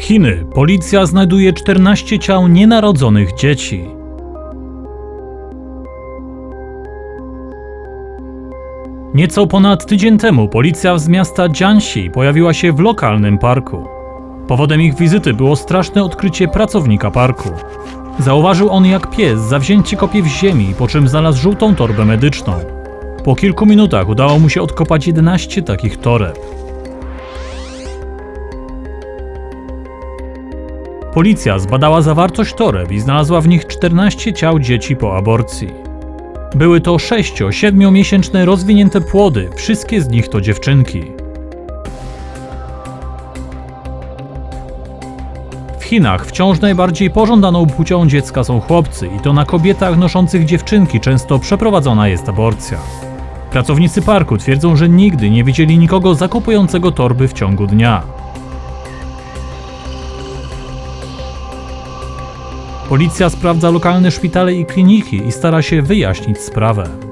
Chiny. Policja znajduje 14 ciał nienarodzonych dzieci. Nieco ponad tydzień temu policja z miasta Jiangxi pojawiła się w lokalnym parku. Powodem ich wizyty było straszne odkrycie pracownika parku. Zauważył on, jak pies zawzięcie kopie w ziemi, po czym znalazł żółtą torbę medyczną. Po kilku minutach udało mu się odkopać 11 takich toreb. Policja zbadała zawartość toreb i znalazła w nich 14 ciał dzieci po aborcji. Były to 6-7 miesięczne rozwinięte płody, wszystkie z nich to dziewczynki. W Chinach wciąż najbardziej pożądaną płcią dziecka są chłopcy i to na kobietach noszących dziewczynki często przeprowadzona jest aborcja. Pracownicy parku twierdzą, że nigdy nie widzieli nikogo zakopującego torby w ciągu dnia. Policja sprawdza lokalne szpitale i kliniki i stara się wyjaśnić sprawę.